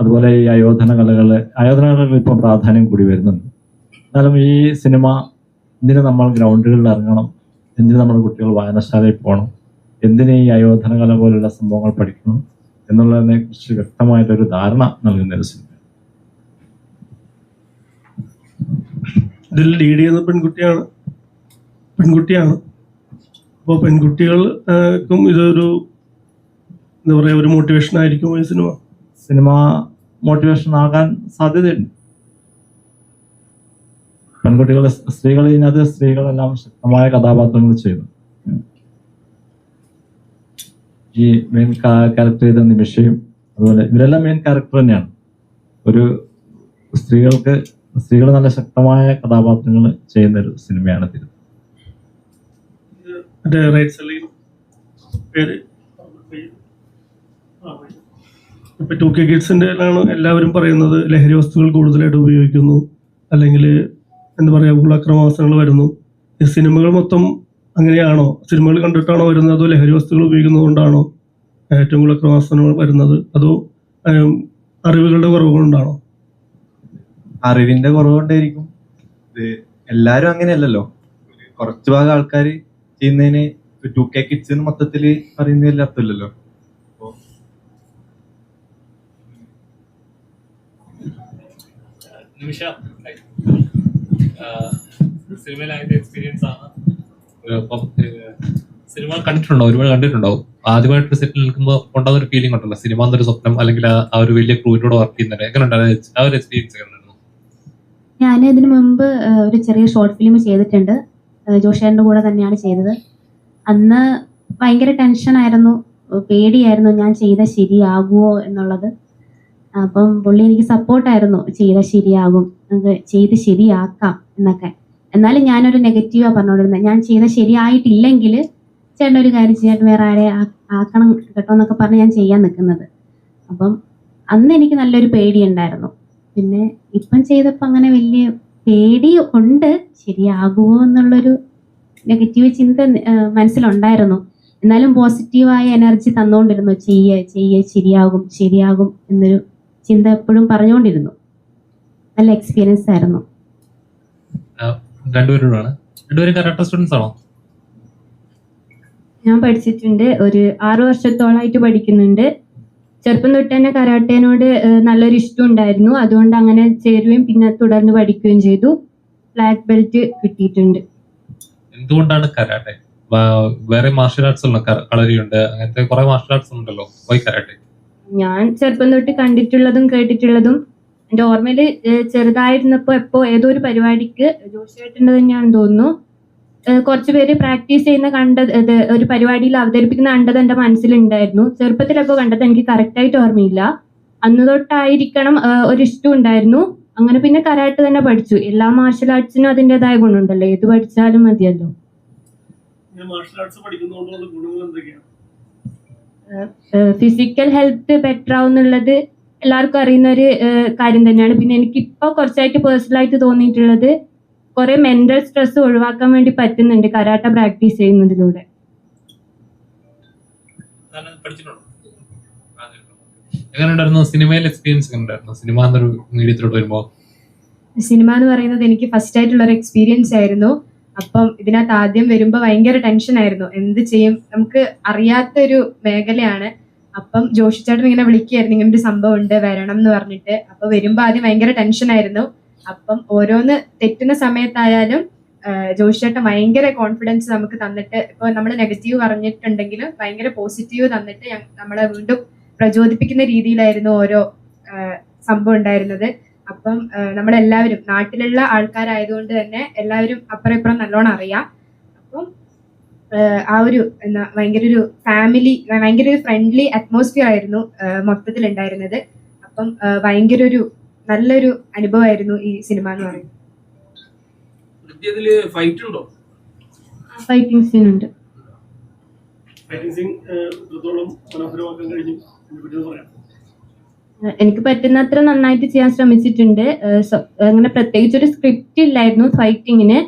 അതുപോലെ ഈ അയോധന കലകൾ അയോധന കലകൾ ഇപ്പം പ്രാധാന്യം കൂടി വരുന്നുണ്ട്. എന്നാലും ഈ സിനിമ എന്തിന് നമ്മൾ ഗ്രൗണ്ടുകളിൽ ഇറങ്ങണം? എന്തിന് നമ്മൾ കുട്ടികൾ വായനശാലയിൽ പോകണം? എന്തിന് ഈ അയോധന കല പോലുള്ള സംഭവങ്ങൾ പഠിക്കണം? എന്നുള്ളതിനെ കുറിച്ച് വ്യക്തമായിട്ടൊരു ധാരണ നൽകുന്ന ഒരു സിനിമ ഇതിൽ ലീഡ് ചെയ്യുന്ന പെൺകുട്ടിയാണ്. പെൺകുട്ടിയാണ്. അപ്പോൾ പെൺകുട്ടികൾക്കും ഇതൊരു എന്താ പറയുക ഒരു മോട്ടിവേഷൻ ആയിരിക്കും ഈ സിനിമ. സിനിമ മോട്ടിവേഷൻ ആകാൻ സാധ്യതയുണ്ട്. പെൺകുട്ടികൾ സ്ത്രീകൾ ഇതിനകത്ത് സ്ത്രീകളെല്ലാം ശക്തമായ കഥാപാത്രങ്ങൾ ചെയ്തു ഈ മെയിൻ ക്യാരക്ടർ ചെയ്ത നിമിഷയും അതുപോലെ ഇവരെല്ലാം മെയിൻ ക്യാരക്ടർ തന്നെയാണ്. ഒരു സ്ത്രീകൾക്ക് സ്ത്രീകൾ നല്ല ശക്തമായ കഥാപാത്രങ്ങൾ ചെയ്യുന്ന ഒരു സിനിമയാണ് മറ്റേ റൈറ്റ് പേര്? ഇപ്പൊ ടു കെ കിഡ്സിന്റെ ആണ് എല്ലാവരും പറയുന്നത് ലഹരി വസ്തുക്കൾ കൂടുതലായിട്ട് ഉപയോഗിക്കുന്നു. അല്ലെങ്കിൽ എന്താ പറയാ ഉള്ളക്രമവാസനകൾ വരുന്നു. ഈ സിനിമകൾ മൊത്തം അങ്ങനെയാണോ? സിനിമകൾ കണ്ടിട്ടാണോ വരുന്നത്? അതോ ലഹരി വസ്തുക്കൾ ഉപയോഗിക്കുന്നതുകൊണ്ടാണോ ഏറ്റവും കൂടുതൽ അക്രമവാസനകൾ വരുന്നത്? അതോ അറിവുകളുടെ കുറവ് കൊണ്ടാണോ അറിവിന്റെ കുറവ് കൊണ്ടായിരിക്കും എല്ലാരും അങ്ങനെയല്ലല്ലോ. കുറച്ച് ഭാഗം ആൾക്കാർ ചെയ്യുന്നതിന് ടു കെ കിഡ്സ് മൊത്തത്തിൽ പറയുന്നതിൽ അർത്ഥമില്ലല്ലോ അപ്പൊ നിമിഷ എക്സ്പീരിയൻസ് ആണ്. ഒരു സിനിമ കണ്ടിട്ടുണ്ടോ? ഒരുപാട് കണ്ടിട്ടുണ്ടാവും ആദ്യമായിട്ട് സെറ്റിൽ നിൽക്കുമ്പോൾ ഉണ്ടാകുന്ന ഒരു ഫീലിംഗ് ഉണ്ടല്ലോ. സിനിമ എന്നൊരു സ്വപ്നം അല്ലെങ്കിൽ ആ- ഒരു വലിയ ക്രൂവിനോട് വർക്ക് ചെയ്യുന്നുണ്ട് എങ്ങനെ ഉണ്ടായിരുന്നു ആ ഒരു എക്സ്പീരിയൻസ് എങ്ങനെ ഞാൻ ഇതിനു മുമ്പ് ഒരു ചെറിയ ഷോർട്ട് ഫിലിം ചെയ്തിട്ടുണ്ട്. ആ, കൂടെ തന്നെയാണ് ചെയ്തത്. അന്ന് ഭയങ്കര ടെൻഷനായിരുന്നു പേടിയായിരുന്നു. ഞാൻ ചെയ്ത ശരിയാകുമോ എന്നുള്ളത്. അപ്പം പുള്ളി എനിക്ക് സപ്പോർട്ടായിരുന്നു ചെയ്ത ശരിയാകും. നമുക്ക് ചെയ്ത് ശരിയാക്കാം എന്നൊക്കെ. എന്നാലും ഞാനൊരു നെഗറ്റീവാ പറഞ്ഞുകൊണ്ടിരുന്നത് ഞാൻ ചെയ്ത ശരിയായിട്ടില്ലെങ്കിൽ ചേട്ടൻ ഒരു കാര്യം ചെയ്യാൻ വേറെ ആരെ ആക്കണം കേട്ടോ എന്നൊക്കെ പറഞ്ഞ് ഞാൻ ചെയ്യാൻ നിൽക്കുന്നത്. അപ്പം അന്ന് എനിക്ക് നല്ലൊരു പേടി ഉണ്ടായിരുന്നു. പിന്നെ ഇപ്പം ചെയ്തപ്പോൾ അങ്ങനെ വലിയ പേടി ഉണ്ട്. ശരിയാകുമോ എന്നുള്ളൊരു നെഗറ്റീവ് ചിന്ത മനസ്സിലുണ്ടായിരുന്നു. എന്നാലും പോസിറ്റീവായ എനർജി തന്നുകൊണ്ടിരുന്നു. ചെയ്യേ ചെയ്യേ ശരിയാകും ശരിയാകും എന്നൊരു ചിന്ത എപ്പോഴും പറഞ്ഞുകൊണ്ടിരുന്നു. നല്ല എക്സ്പീരിയൻസ് ആയിരുന്നു. രണ്ടുപേരോടാണ്. രണ്ടുപേരും കരാട്ട സ്റ്റുഡൻസ് ആണോ? ഞാൻ പഠിച്ചിട്ടുണ്ട്. ഒരു ആറു വർഷത്തോളായിട്ട് പഠിക്കുന്നുണ്ട്. ചെറുപ്പം തൊട്ട് തന്നെ കരാട്ടേനോട് നല്ലൊരു ഇഷ്ടം ഉണ്ടായിരുന്നു. അതുകൊണ്ട് അങ്ങനെ ചേരുകയും പിന്നെ തുടർന്ന് പഠിക്കുകയും ചെയ്തു. ബ്ലാക്ക് ബെൽറ്റ് കിട്ടിയിട്ടുണ്ട്. എന്തുകൊണ്ടാണ് കരാട്ടെ? വേറെ മാർഷൽ ആർട്സ് ഉള്ള കളരിയുണ്ട്. അങ്ങനത്തെ കുറെ മാർഷൽ ആർട്സ് ഉണ്ടല്ലോ. പോയി കരാട്ടെ. ഞാൻ ചെറുപ്പം തൊട്ട് കണ്ടിട്ടുള്ളതും കേട്ടിട്ടുള്ളതും എന്റെ ഓർമ്മയിൽ ചെറുതായിരുന്നപ്പോൾ എപ്പോ ഏതോ ഒരു പരിപാടിക്ക് ജോഷിയായിട്ടുണ്ട് തന്നെയാണെന്ന് തോന്നുന്നു. കുറച്ചുപേര് കുറച്ച് പേര് പ്രാക്ടീസ് ചെയ്യുന്ന കണ്ടത് ഒരു പരിപാടിയിൽ അവതരിപ്പിക്കുന്ന കണ്ടത് എന്റെ മനസ്സിലുണ്ടായിരുന്നു. ചെറുപ്പത്തിലപ്പോ കണ്ടത് എനിക്ക് കറക്റ്റായിട്ട് ഓർമ്മയില്ല. അന്ന് തൊട്ടായിരിക്കണം ഒരു ഇഷ്ടം ഉണ്ടായിരുന്നു. അങ്ങനെ പിന്നെ കരാട്ട് തന്നെ പഠിച്ചു. എല്ലാ മാർഷൽ ആർട്സിനും അതിന്റെതായ ഗുണമുണ്ടല്ലോ. ഏത് പഠിച്ചാലും മതിയല്ലോ. മാർഷൽ ആർട്സ് പഠിക്കുന്നതുകൊണ്ടുള്ള ഗുണങ്ങൾ എന്തൊക്കെയാണ്? ഫിസിക്കൽ ഹെൽത്ത് ബെറ്റർ ആവും എന്നുള്ളത് എല്ലാവർക്കും അറിയുന്ന ഒരു കാര്യം തന്നെയാണ്. പിന്നെ എനിക്ക് ഇപ്പോൾ കുറച്ചായിട്ട് പേഴ്സണൽ ആയിട്ട് തോന്നിയിട്ടുള്ളത് കുറെ മെന്റൽ സ്ട്രെസ് ഒഴിവാക്കാൻ വേണ്ടി പറ്റുന്നുണ്ട് കരാട്ട പ്രാക്ടീസ് ചെയ്യുന്നതിലൂടെ. സിനിമയിൽ എക്സ്പീരിയൻസ് സിനിമ എന്നൊരു മീഡിയത്തിലോട്ട് വരുമ്പോൾ സിനിമ എന്ന് പറയുന്നത് എനിക്ക് ഫസ്റ്റ് ആയിട്ടുള്ള ഒരു എക്സ്പീരിയൻസ് ആയിരുന്നു. അപ്പം ഇതിനകത്ത് ആദ്യം വരുമ്പോൾ ഭയങ്കര ടെൻഷൻ ആയിരുന്നു. എന്ത് ചെയ്യും? നമുക്ക് അറിയാത്തൊരു മേഖലയാണ്. അപ്പം ജോഷി ചേട്ടൻ ഇങ്ങനെ വിളിക്കുകയായിരുന്നു ഇങ്ങനെ ഒരു സംഭവം ഉണ്ട് വരണം എന്ന് പറഞ്ഞിട്ട്. അപ്പൊ വരുമ്പോൾ ആദ്യം ഭയങ്കര ടെൻഷൻ ആയിരുന്നു. അപ്പം ഓരോന്ന് തെറ്റുന്ന സമയത്തായാലും ജോഷിച്ചേട്ടൻ ജോഷി ചേട്ടൻ ഭയങ്കര കോൺഫിഡൻസ് നമുക്ക് തന്നിട്ട് ഇപ്പൊ നമ്മൾ നെഗറ്റീവ് പറഞ്ഞിട്ടുണ്ടെങ്കിലും ഭയങ്കര പോസിറ്റീവ് തന്നിട്ട് നമ്മളെ വീണ്ടും പ്രചോദിപ്പിക്കുന്ന രീതിയിലായിരുന്നു ഓരോ സംഭവം ഉണ്ടായിരുന്നത്. അപ്പം നമ്മളെല്ലാവരും നാട്ടിലുള്ള ആൾക്കാരായതുകൊണ്ട് തന്നെ എല്ലാവരും അപ്പുറം ഇപ്പുറം നല്ലോണം അറിയാം. അപ്പം ആ ഒരു എന്താ ഭയങ്കര ഒരു ഫാമിലി ഭയങ്കര ഒരു ഫ്രണ്ട്ലി അറ്റ്മോസ്ഫിയർ ആയിരുന്നു മൊത്തത്തിൽ ഉണ്ടായിരുന്നത് അപ്പം ഭയങ്കര ഒരു നല്ലൊരു അനുഭവമായിരുന്നു ഈ സിനിമ എന്ന് പറയുന്നത്. ഇതിൽ ഫൈറ്റ് ഉണ്ടോ ഫൈറ്റിംഗ് സീൻ ഉണ്ട് ഫൈറ്റിംഗ് സീൻ എത്രത്തോളം മനോഹരമാക്കാൻ കഴിഞ്ഞു പറയാം എനിക്ക് പറ്റുന്നത്ര നന്നായിട്ട് ചെയ്യാൻ ശ്രമിച്ചിട്ടുണ്ട്. അങ്ങനെ പ്രത്യേകിച്ച് ഒരു സ്ക്രിപ്റ്റ് ഇല്ലായിരുന്നു ഫൈറ്റിങ്ങിന്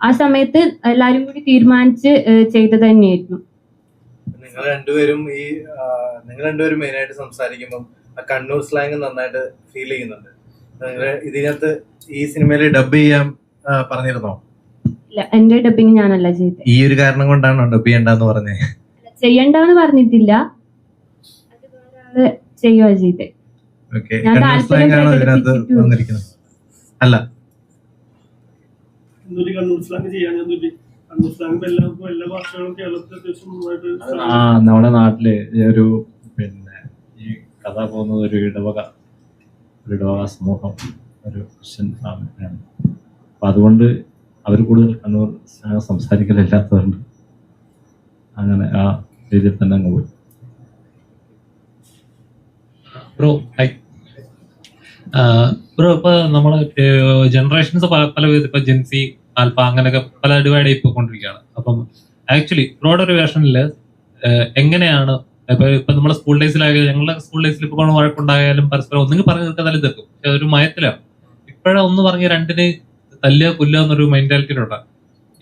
ആ സമയത്ത് എല്ലാരും കൂടി തീരുമാനിച്ച് ചെയ്തത് തന്നെയായിരുന്നു. നിങ്ങൾ രണ്ടുപേരും ഈ നിങ്ങൾ രണ്ടുപേരും മെയിൻ ആയിട്ട് സംസാരിക്കുമ്പോൾ ആ കണ്ണൂർ സ്ലാങ് നന്നായിട്ട് ഫീൽ ചെയ്യുന്നുണ്ട്. ഇതിനകത്ത് ഈ സിനിമയിൽ ഡബ് ചെയ്യാൻ പറഞ്ഞിരുന്നോ? ഇല്ല എന്റെ ഡബിങ് ഞാനല്ല ചെയ്തത്. ഈ ഒരു കാരണം കൊണ്ടാണോ ഡബ് ചെയ്യണ്ടെന്ന് പറഞ്ഞത് ചെയ്യണ്ടെന്ന് പറഞ്ഞിട്ടില്ല. ചെയ്യുക ചെയ്തത് അല്ല. ആ നമ്മുടെ നാട്ടിൽ ഒരു പിന്നെ ഈ കഥ പോകുന്നത് ഒരു ഇടവക ഒരു ഇടവക സമൂഹം ഒരു ക്രിസ്ത്യൻ ഫാമിലിയാണ്. അപ്പൊ അതുകൊണ്ട് അവർ കൂടുതൽ കണ്ണൂർ സ്ലാങ് സംസാരിക്കലില്ലാത്തതുകൊണ്ട് അങ്ങനെ ആ രീതിയിൽ തന്നെ അങ്ങ് പോയി. ബ്രോ ഹൈ ബ്രോ ഇപ്പൊ നമ്മളെ ജനറേഷൻസ് പല പല വിധ ഇപ്പൊ ജെൻസി ആൽഫ അങ്ങനെയൊക്കെ പല ഡിവൈഡ് ആയി പോയിക്കൊണ്ടിരിക്കുകയാണ് അപ്പം ആക്ച്വലി ബ്രോഡ് ഒരു വേഷനിൽ എങ്ങനെയാണ് ഇപ്പൊ ഇപ്പൊ നമ്മുടെ സ്കൂൾ ഡേയ്സിലായാലും ഞങ്ങളുടെ സ്കൂൾ ഡേയ്സിൽ ഇപ്പൊ വഴക്കുണ്ടായാലും പരസ്പരം ഒന്നെങ്കിൽ പറഞ്ഞു തീർക്കാൻ തല്ലി തീർക്കും പക്ഷെ അതൊരു മയത്തിലാണ്. ഇപ്പോഴാ ഒന്ന് പറഞ്ഞ് രണ്ടിന് തല്ലുക കൊല്ലുക എന്നൊരു മെന്റാലിറ്റിയിലുണ്ട്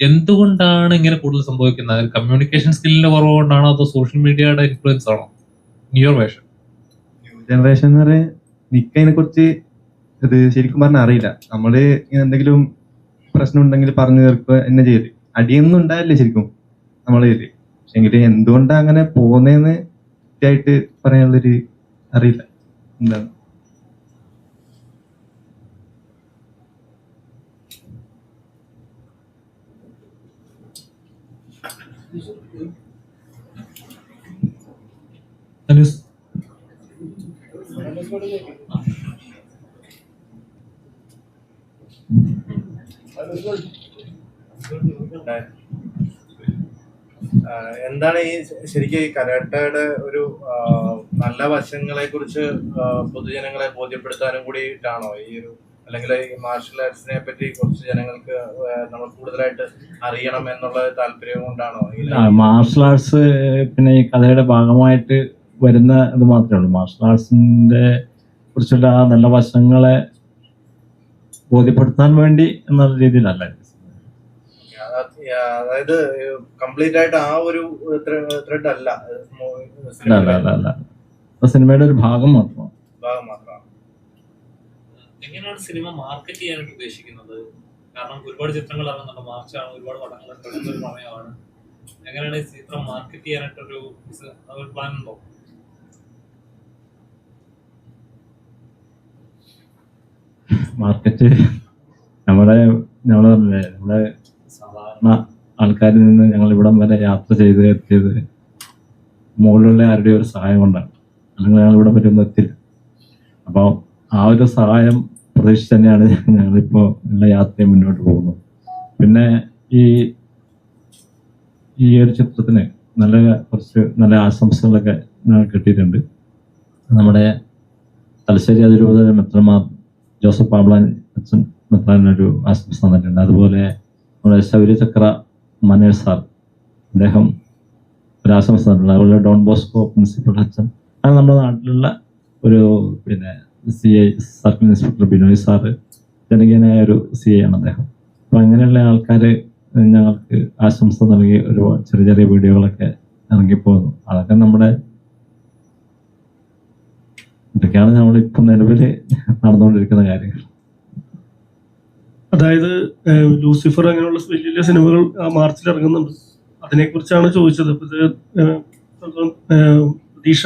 എന്തുകൊണ്ടാണ് ഇങ്ങനെ കൂടുതൽ സംഭവിക്കുന്നത്? കമ്മ്യൂണിക്കേഷൻ സ്കില്ലിന്റെ കുറവ് കൊണ്ടാണോ അതോ സോഷ്യൽ മീഡിയയുടെ ഇൻഫ്ലുവൻസ് ആണോ? നിയർ വേഷൻ ജനറേഷൻ എന്ന് പറയാൻ എനിക്ക് അതിനെ കുറിച്ച് ഇത് ശരിക്കും പറഞ്ഞാൽ അറിയില്ല. നമ്മൾ എന്തെങ്കിലും പ്രശ്നം ഉണ്ടെങ്കിൽ പറഞ്ഞു തീർക്കുക എന്നെ ചെയ്യൽ. അടിയൊന്നും ഉണ്ടായില്ലേ ശരിക്കും നമ്മളെ ഇതിൽ പക്ഷെ എങ്കിൽ എന്തുകൊണ്ടാ അങ്ങനെ പോകുന്നതെന്ന് കൃത്യമായിട്ട് പറയാനുള്ളൊരു അറിയില്ല. എന്താണ്? ആ, എന്താണ് ഈ ശരിക്കും ഈ കരാട്ടയുടെ ഒരു നല്ല വശങ്ങളെ കുറിച്ച് പൊതുജനങ്ങളെ ബോധ്യപ്പെടുത്താനും കൂടിയിട്ടാണോ ഈ ഒരു അല്ലെങ്കിൽ ഈ മാർഷൽ ആർട്സിനെ പറ്റി കുറച്ച് ജനങ്ങൾക്ക് നമ്മൾ കൂടുതലായിട്ട് അറിയണം എന്നുള്ള താല്പര്യം കൊണ്ടാണോ മാർഷൽ ആർട്സ് പിന്നെ ഈ കഥയുടെ ഭാഗമായിട്ട് വരുന്ന ഇത് മാത്രമേ ഉള്ളൂ. മാർഷൽ ആർട്സിന്റെ കുറിച്ചുള്ള ആ നല്ല വശങ്ങളെ ബോധ്യപ്പെടുത്താൻ വേണ്ടി എന്നുള്ള രീതിയിലല്ല. അതായത് കംപ്ലീറ്റ് ആയിട്ട് ആ ഒരു ത്രെഡ് അല്ല. സിനിമയുടെ ഒരു ഭാഗം മാത്രമാണ്. ഭാഗം മാത്രമാണ്. എങ്ങനെയാണ് സിനിമ മാർക്കറ്റ് ചെയ്യാനായിട്ട് ഉദ്ദേശിക്കുന്നത്? കാരണം ഒരുപാട് ചിത്രങ്ങൾ ഇറങ്ങുന്നുണ്ട്. മാർച്ചാണ് ഒരുപാട് പടങ്ങൾ ഒരു സമയമാണ് എങ്ങനെയാണ് ഈ ചിത്രം മാർക്കറ്റ് ചെയ്യാനായിട്ടൊരു പ്ലാൻ ഉണ്ടോ? മാർക്കറ്റ് നമ്മുടെ പറഞ്ഞില്ലേ നമ്മുടെ സാധാരണ ആൾക്കാരിൽ നിന്ന് ഞങ്ങൾ ഇവിടം വരെ യാത്ര ചെയ്ത് എത്തിയത് മുകളിലുള്ള ആരുടെ ഒരു സഹായം കൊണ്ടാണ്. അല്ലെങ്കിൽ ഞങ്ങൾ ഇവിടെ വരെ ഒന്നും എത്തില്ല. അപ്പോൾ ആ ഒരു സഹായം പ്രതീക്ഷിച്ച് തന്നെയാണ് ഞങ്ങളിപ്പോൾ ഉള്ള യാത്രയെ മുന്നോട്ട് പോകുന്നത്. പിന്നെ ഈ ഈ ഒരു ചിത്രത്തിന് നല്ല കുറച്ച് നല്ല ആശംസകളൊക്കെ കിട്ടിയിട്ടുണ്ട്. നമ്മുടെ തലശ്ശേരി അതിരൂപത മെത്രമാർ ജോസഫ് പാബ്ലാൻ അച്ഛൻ ഒരു ആശംസ തന്നിട്ടുണ്ട്. അതുപോലെ നമ്മുടെ ശൗര്യചക്ര മനേഷ് സാർ അദ്ദേഹം ഒരു ആശംസ തന്നിട്ടുണ്ട്. അതുപോലെ ഡോൺ ബോസ്കോ പ്രിൻസിപ്പൽ അച്ഛൻ. അങ്ങനെ നമ്മുടെ നാട്ടിലുള്ള ഒരു പിന്നെ C I circle inspector Binoy sir ജനകീയനായ ഒരു സി ഐ ആണ് അദ്ദേഹം. അപ്പം അങ്ങനെയുള്ള ആൾക്കാർ ഞങ്ങൾക്ക് ആശംസ നൽകി ഒരു ചെറിയ ചെറിയ വീഡിയോകളൊക്കെ ഇറങ്ങിപ്പോകുന്നു. അതൊക്കെ നമ്മുടെ ഇതൊക്കെയാണ് നമ്മളിപ്പോൾ നിലവിൽ നടന്നുകൊണ്ടിരിക്കുന്ന കാര്യങ്ങൾ. അതായത് ലൂസിഫർ അങ്ങനെയുള്ള വലിയ വലിയ സിനിമകൾ മാർച്ചിൽ ഇറങ്ങുന്നുണ്ട്. അതിനെ കുറിച്ചാണ് ചോദിച്ചത്. ഇപ്പൊ ഇത് പ്രതീക്ഷ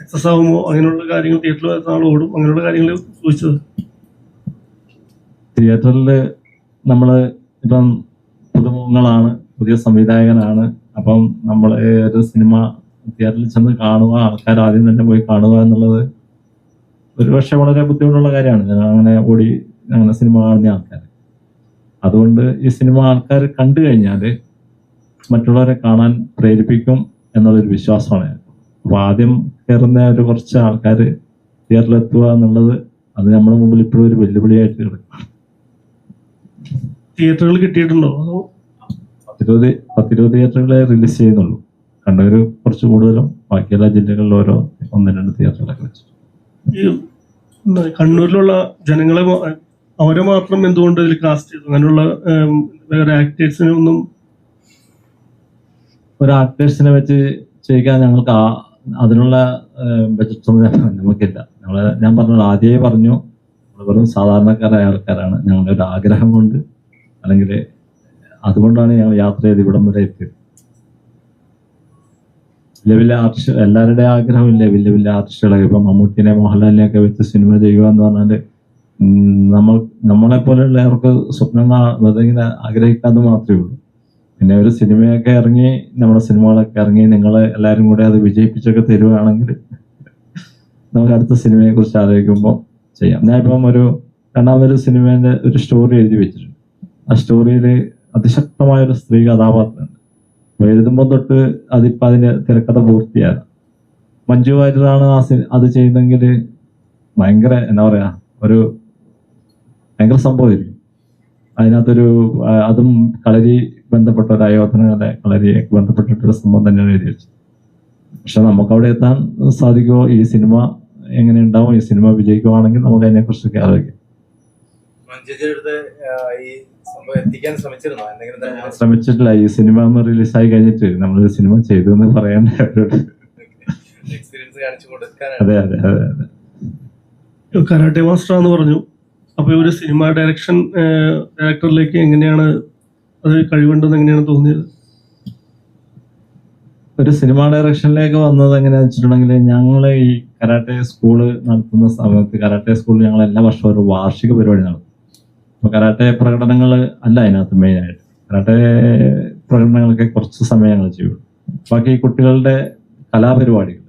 സക്സസ് ആകുമോ അങ്ങനെയുള്ള കാര്യങ്ങൾ തിയേറ്ററിൽ വരുന്ന ആൾ ഓടും. അങ്ങനെയുള്ള കാര്യങ്ങൾ ചോദിച്ചത്. തിയേറ്ററിൽ നമ്മൾ ഇപ്പം പുതുമുഖങ്ങളാണ് പുതിയ സംവിധായകനാണ്. അപ്പം നമ്മൾ ഒരു സിനിമ തിയേറ്ററിൽ ചെന്ന് കാണുക ആൾക്കാർ ആദ്യം തന്നെ പോയി കാണുക എന്നുള്ളത് ഒരുപക്ഷെ വളരെ ബുദ്ധിമുട്ടുള്ള കാര്യമാണ്. ഞാൻ അങ്ങനെ ഓടി അങ്ങനെ സിനിമ കാണുന്ന ആൾക്കാർ അതുകൊണ്ട് ഈ സിനിമ ആൾക്കാർ കണ്ടു കഴിഞ്ഞാൽ മറ്റുള്ളവരെ കാണാൻ പ്രേരിപ്പിക്കും എന്നുള്ളൊരു വിശ്വാസമാണ് അപ്പോൾ ആദ്യം കയറുന്ന ഒരു കുറച്ച് ആൾക്കാർ തിയേറ്ററിലെത്തുക എന്നുള്ളത് അത് നമ്മുടെ മുമ്പിൽ ഇപ്പോഴും ഒരു വെല്ലുവിളിയായിട്ട് കിടക്കും. തിയേറ്ററുകൾ കിട്ടിയിട്ടുണ്ടോ? പത്തിരുപത് പത്തിരുപത് തിയേറ്ററുകളെ റിലീസ് ചെയ്യുന്നുള്ളൂ. കണ്ണൂർ കുറച്ച് കൂടുതലും ബാക്കിയെല്ലാ ജില്ലകളിലും ഓരോ ഒന്ന് രണ്ട് തിയേറ്ററുകളൊക്കെ വെച്ചു കണ്ണൂരിലുള്ള ജനങ്ങളെ അവരെ മാത്രം എന്തുകൊണ്ട് ഇതിൽ കാസ്റ്റ് ചെയ്തു? അങ്ങനെയുള്ള വേറെ ആക്ടേഴ്സിനെ ഒന്നും ഒരു ആക്ടേഴ്സിനെ വെച്ച് ചോദിക്കാൻ ഞങ്ങൾക്ക് ആ അതിനുള്ള ബജറ്റ് ഒന്നും നമുക്കില്ല. ഞങ്ങൾ ഞാൻ പറഞ്ഞു ആദ്യമേ പറഞ്ഞു. വെറും സാധാരണക്കാരായ ആൾക്കാരാണ്. ഞങ്ങളുടെ ഒരു ആഗ്രഹം കൊണ്ട് അല്ലെങ്കിൽ അതുകൊണ്ടാണ് ഞങ്ങൾ യാത്ര ചെയ്ത് ഇവിടം വരെ എത്തിയത്. വലിയ ആർട്ടിസ്റ്റ് എല്ലാവരുടെയും ആഗ്രഹമില്ലേ? വലിയ വലിയ ആർട്ടിസ്റ്റുകളൊക്കെ. ഇപ്പം മമ്മൂട്ടിനെ മോഹൻലാലിനെയൊക്കെ വെച്ച് സിനിമ ചെയ്യുക എന്ന് പറഞ്ഞാൽ നമ്മൾ നമ്മളെ പോലെയുള്ളവർക്ക് സ്വപ്നം ഇങ്ങനെ ആഗ്രഹിക്കാതെ മാത്രമേ ഉള്ളൂ. പിന്നെ ഒരു സിനിമയൊക്കെ ഇറങ്ങി നമ്മുടെ സിനിമകളൊക്കെ ഇറങ്ങി നിങ്ങൾ എല്ലാവരും കൂടെ അത് വിജയിപ്പിച്ചൊക്കെ തരുവാണെങ്കിൽ നമുക്ക് അടുത്ത സിനിമയെ കുറിച്ച് ആലോചിക്കുമ്പോൾ ചെയ്യാം. ഞാൻ ഇപ്പം ഒരു രണ്ടാമതൊരു സിനിമേന്റെ ഒരു സ്റ്റോറി എഴുതി വെച്ചിട്ടുണ്ട്. ആ സ്റ്റോറിയിൽ അതിശക്തമായ ഒരു സ്ത്രീ കഥാപാത്രമുണ്ട്. എഴുതുമ്പോൾ തൊട്ട് അതിപ്പോ അതിന് തിരക്കഥ പൂർത്തിയാണ് മഞ്ജു വാര്യറാണ് ആ സി- അത് ചെയ്യുന്നെങ്കിൽ ഭയങ്കര എന്താ പറയാ ഒരു ഭയങ്കര സംഭവമായിരിക്കും. അതിനകത്തൊരു അതും കളരി ബന്ധപ്പെട്ട ഒരു അയോധനകളെ കളരിയൊക്കെ ബന്ധപ്പെട്ടിട്ടൊരു സംഭവം തന്നെയാണ് എഴുതി വെച്ചത്. പക്ഷെ നമുക്ക് അവിടെ എത്താൻ സാധിക്കുമോ ഈ സിനിമ എങ്ങനെ ഉണ്ടാവും? ഈ സിനിമ വിജയിക്കുവാണെങ്കിൽ നമുക്ക് അതിനെക്കുറിച്ചൊക്കെ ആലോചിക്കാം ശ്രമിച്ചിട്ടില്ല. ഈ സിനിമ ഒന്ന് റിലീസായി കഴിഞ്ഞിട്ട് നമ്മളൊരു സിനിമ ചെയ്തു എന്ന് പറയാൻ അവരോട് എക്സ്പീരിയൻസ് കാണിച്ചു കൊടുക്കാനാണ്. അതെ അതെ അതെ അതെ. കരാട്ടെ മാസ്റ്റർ എന്ന് പറഞ്ഞു. അപ്പൊ ഒരു സിനിമ ഡയറക്ഷൻ ഡയറക്ടറിലേക്ക് എങ്ങനെയാണ് അത് കഴിവുണ്ടെന്ന് എങ്ങനെയാണ് തോന്നിയത്? ഒരു സിനിമ ഡയറക്ഷനിലേക്ക് വന്നത് എങ്ങനെയാണെന്ന് വെച്ചിട്ടുണ്ടെങ്കിൽ ഞങ്ങൾ ഈ കരാട്ടെ സ്കൂൾ നടത്തുന്ന സമയത്ത് കരാട്ടെ സ്കൂളിൽ ഞങ്ങൾ എല്ലാ വർഷവും ഒരു വാർഷിക പരിപാടി നടത്തും. അപ്പോൾ കരാട്ടെ പ്രകടനങ്ങൾ അല്ല അതിനകത്ത് മെയിനായിട്ട് കരാട്ടെ പ്രകടനങ്ങളൊക്കെ കുറച്ച് സമയം ഞങ്ങൾ ചെയ്യുള്ളൂ. ബാക്കി കുട്ടികളുടെ കലാപരിപാടികൾ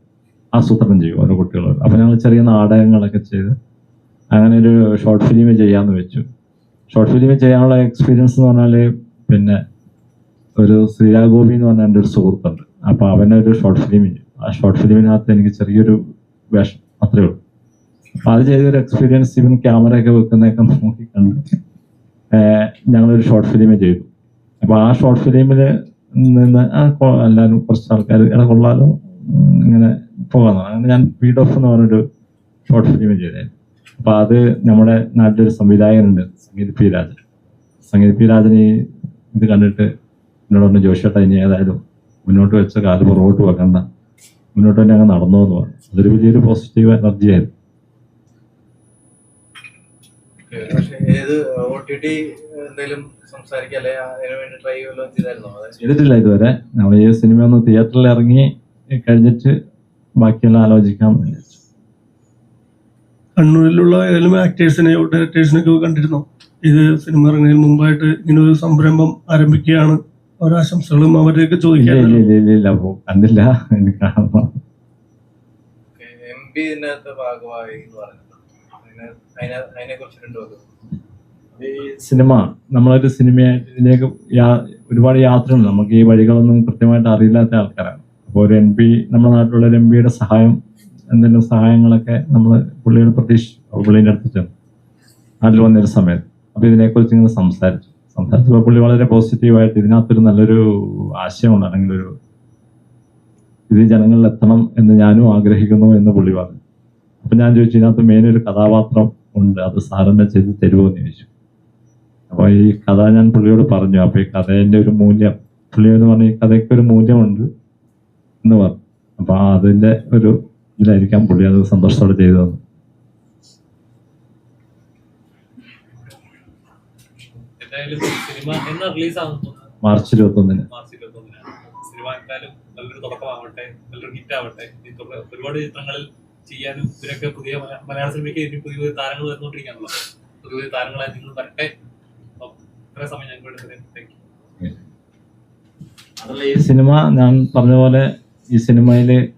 ആസൂത്രണം ചെയ്യും ഓരോ കുട്ടികളോട്. അപ്പൊ ഞങ്ങൾ ചെറിയ നാടകങ്ങളൊക്കെ ചെയ്ത് അങ്ങനെ ഒരു ഷോർട്ട് ഫിലിം ചെയ്യാന്ന് വെച്ചു. ഷോർട്ട് ഫിലിം ചെയ്യാനുള്ള എക്സ്പീരിയൻസ് എന്ന് പറഞ്ഞാൽ പിന്നെ ഒരു ശ്രീരാഗോപി എന്ന് പറഞ്ഞ എന്റെ ഒരു സുഹൃത്തുണ്ട്. അപ്പോൾ അവനൊരു ഷോർട്ട് ഫിലിം ചെയ്യും. ആ ഷോർട്ട് ഫിലിമിനകത്ത് എനിക്ക് ചെറിയൊരു വേഷം അത്രേ ഉള്ളൂ. അത് ചെയ്തൊരു എക്സ്പീരിയൻസ് ഇവൻ ക്യാമറയൊക്കെ വെക്കുന്നതൊക്കെ നോക്കി കണ്ട് ഞങ്ങളൊരു ഷോർട്ട് ഫിലിം ചെയ്തു. അപ്പോൾ ആ ഷോർട്ട് ഫിലിമിൽ നിന്ന് എല്ലാവരും കുറച്ച് ആൾക്കാർ ഇട കൊള്ളാലോ ഇങ്ങനെ പോകാന്ന് അങ്ങനെ ഞാൻ സ്പീഡ് ഓഫ് എന്ന് പറഞ്ഞൊരു ഷോർട്ട് ഫിലിം ചെയ്തായിരുന്നു. അപ്പോൾ അത് നമ്മുടെ നാട്ടിലൊരു സംവിധായകനുണ്ട് സംഗീത് പി രാജൻ. സംഗീത് പി രാജൻ ഈ ഇത് കണ്ടിട്ട് എന്നോട് പറഞ്ഞു ജോഷിയേട്ടാ ഇനി ഏതായാലും മുന്നോട്ട് വെച്ച കാൽ പുറകോട്ട് വെക്കണ്ട. മുന്നോട്ട് തന്നെ അങ്ങ് നടന്നു എന്ന് പറഞ്ഞു. അതൊരു വലിയൊരു പോസിറ്റീവ് എനർജി ആയിരുന്നു പക്ഷെ ഏത് ഒ ടി ടി എന്തെങ്കിലും സംസാരിക്കുക അല്ലെ അതിനു വേണ്ടി ട്രൈ വല്ലതും ചെയ്തായിരുന്നോ അതെ ചെയ്തിട്ടില്ല ഇതുവരെ. നമ്മൾ ഈ സിനിമ ഒന്ന് തിയേറ്ററിൽ ഇറങ്ങി കഴിഞ്ഞിട്ട് ബാക്കിയെല്ലാം ആലോചിക്കാം കണ്ണൂരിലുള്ള ഏതെങ്കിലും ആക്ടേഴ്സിനെ ഡയറക്ടേഴ്സിനൊക്കെ കണ്ടിരുന്നു? ഇത് സിനിമ ഇറങ്ങുന്നതിന് മുമ്പായിട്ട് ഇങ്ങനെ ഒരു സംരംഭം ആരംഭിക്കുകയാണ്. ഒരാശംസകളും അവരെയൊക്കെ ചോദിക്കാൻ ഇല്ല ഇല്ല ഇല്ല ഇല്ല അപ്പൊ കണ്ടില്ല. എം പി ഇതിനകത്ത് ഭാഗമായി എന്ന് പറയുന്നത്. ഈ സിനിമ നമ്മളൊരു സിനിമയായിട്ട് ഇതിലേക്ക് ഒരുപാട് യാത്രയുണ്ട്. നമുക്ക് ഈ വഴികളൊന്നും കൃത്യമായിട്ട് അറിയില്ലാത്ത ആൾക്കാരാണ്. അപ്പോൾ ഒരു എം പി നമ്മുടെ നാട്ടിലുള്ള ഒരു എം പിയുടെ സഹായം എന്തെങ്കിലും സഹായങ്ങളൊക്കെ നമ്മൾ പുള്ളിയുടെ പ്രതീക്ഷിച്ചു പുള്ളീന്റെ അടുത്ത് ചെന്നു. നാട്ടിൽ വന്നൊരു സമയത്ത്. അപ്പോൾ ഇതിനെക്കുറിച്ച് ഇങ്ങനെ സംസാരിച്ചു. സംസാരിച്ചപ്പോൾ പുള്ളി വളരെ പോസിറ്റീവായിട്ട് ഇതിനകത്തൊരു നല്ലൊരു ആശയമുണ്ട്. അല്ലെങ്കിൽ ഒരു ഇത് ജനങ്ങളിൽ എത്തണം എന്ന് ഞാനും ആഗ്രഹിക്കുന്നു എന്ന് പുള്ളി പറഞ്ഞു. അപ്പൊ ഞാൻ ചോദിച്ചു ഇതിനകത്ത് മെയിനൊരു ഒരു കഥാപാത്രം ഉണ്ട് അത് സാറിനെ ചെയ്ത് തരുമോ എന്ന് ചോദിച്ചു. അപ്പൊ ഈ കഥ ഞാൻ പുള്ളിയോട് പറഞ്ഞു അപ്പൊ ഈ കഥേന്റെ ഒരു മൂല്യം പുള്ളി എന്ന് പറഞ്ഞ ഈ കഥയ്ക്ക് ഒരു മൂല്യമുണ്ട് എന്ന് പറഞ്ഞു. അപ്പൊ അതിന്റെ ഒരു ഇതിലായിരിക്കാം പുള്ളി അത് സന്തോഷത്തോടെ ചെയ്തു തന്നു സിനിമ എന്ന് റിലീസ് മാർച്ച് ഇരുപത്തി ഒന്നിന് മാർച്ച് ഇരുപത്തി ഒന്നിനാണ് സിനിമ എന്തായാലും നല്ലൊരു തുടക്കമാവട്ടെ നല്ലൊരു ഹിറ്റ് ആവട്ടെ ഒരുപാട് ചിത്രങ്ങളിൽ ചെയ്യാനും ഇവരൊക്കെ പുതിയ മല- മലയാള സിനിമയ്ക്ക് ഇനി പുതിയ പുതിയ താരങ്ങൾ വന്നുകൊണ്ടിരിക്കുകയാണല്ലോ. പുതിയ പുതിയ താരങ്ങളായി നിങ്ങൾ വരട്ടെ. ഇത്ര സമയം തരാം താങ്ക് യു അതല്ല ഈ സിനിമ ഞാൻ പറഞ്ഞ പോലെ ഈ സിനിമയിൽ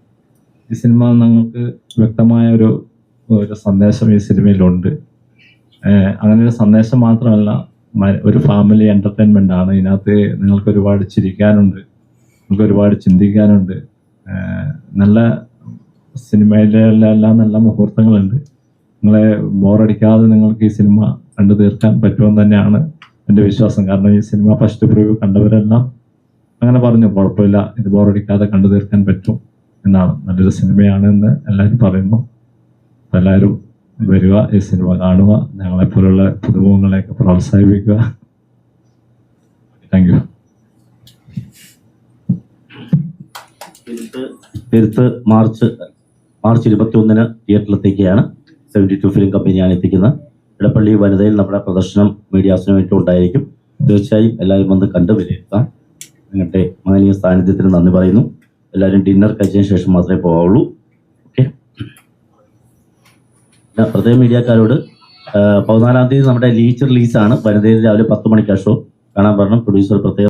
ഈ സിനിമ ഞങ്ങൾക്ക് വ്യക്തമായ ഒരു ഒരു സന്ദേശം ഈ സിനിമയിലുണ്ട്. അങ്ങനെ ഒരു സന്ദേശം മാത്രമല്ല ഒരു ഫാമിലി എന്റർടൈൻമെന്റ് ആണ്. ഇതിനകത്ത് നിങ്ങൾക്ക് ഒരുപാട് ചിരിക്കാനുണ്ട്. നിങ്ങൾക്ക് ഒരുപാട് ചിന്തിക്കാനുണ്ട്. നല്ല സിനിമയിലെല്ലാം നല്ല മുഹൂർത്തങ്ങളുണ്ട്. നിങ്ങളെ ബോറടിക്കാതെ നിങ്ങൾക്ക് ഈ സിനിമ കണ്ടു തീർക്കാൻ പറ്റുമെന്ന് തന്നെയാണ് എന്റെ വിശ്വാസം. കാരണം ഈ സിനിമ ഫസ്റ്റ് പ്രിവ്യൂ കണ്ടവരെല്ലാം അങ്ങനെ പറഞ്ഞു കുഴപ്പമില്ല ഇത് ബോറടിക്കാതെ കണ്ടു തീർക്കാൻ പറ്റും എന്നാണ്. നല്ലൊരു സിനിമയാണ് എന്ന് എല്ലാവരും പറയുന്നു. എല്ലാവരും വരിക ഈ സിനിമ കാണുക ഞങ്ങളെപ്പോലുള്ള പുതുമുഖങ്ങളെയൊക്കെ പ്രോത്സാഹിപ്പിക്കുക. താങ്ക് യു എഴുത്ത് മാർച്ച് മാർച്ച് ഇരുപത്തി ഒന്നിന് തിയേറ്ററിലെത്തിക്കുകയാണ്. സെവന്റി ടു ഫിലിം കമ്പനിയാണ് എത്തിക്കുന്നത് ഇടപ്പള്ളി വനിതയിൽ നമ്മുടെ പ്രദർശനം മീഡിയാസിന് വേണ്ടി ഉണ്ടായിരിക്കും. തീർച്ചയായും എല്ലാവരും വന്ന് കണ്ട് വിലയിരുത്താം. നിങ്ങളുടെ മാനീയ സാന്നിധ്യത്തിന് നന്ദി പറയുന്നു. എല്ലാവരും ഡിന്നർ കഴിച്ചതിന് ശേഷം മാത്രമേ പോകാവുള്ളൂ. ഓക്കെ. പ്രത്യേക മീഡിയക്കാരോട് പതിനാലാം തീയതി നമ്മുടെ ലീച്ച് റിലീസാണ്. വനിതയിൽ രാവിലെ പത്ത് മണിക്കാ ഷോ. കാണാൻ പറഞ്ഞു പ്രൊഡ്യൂസർ പ്രത്യേകം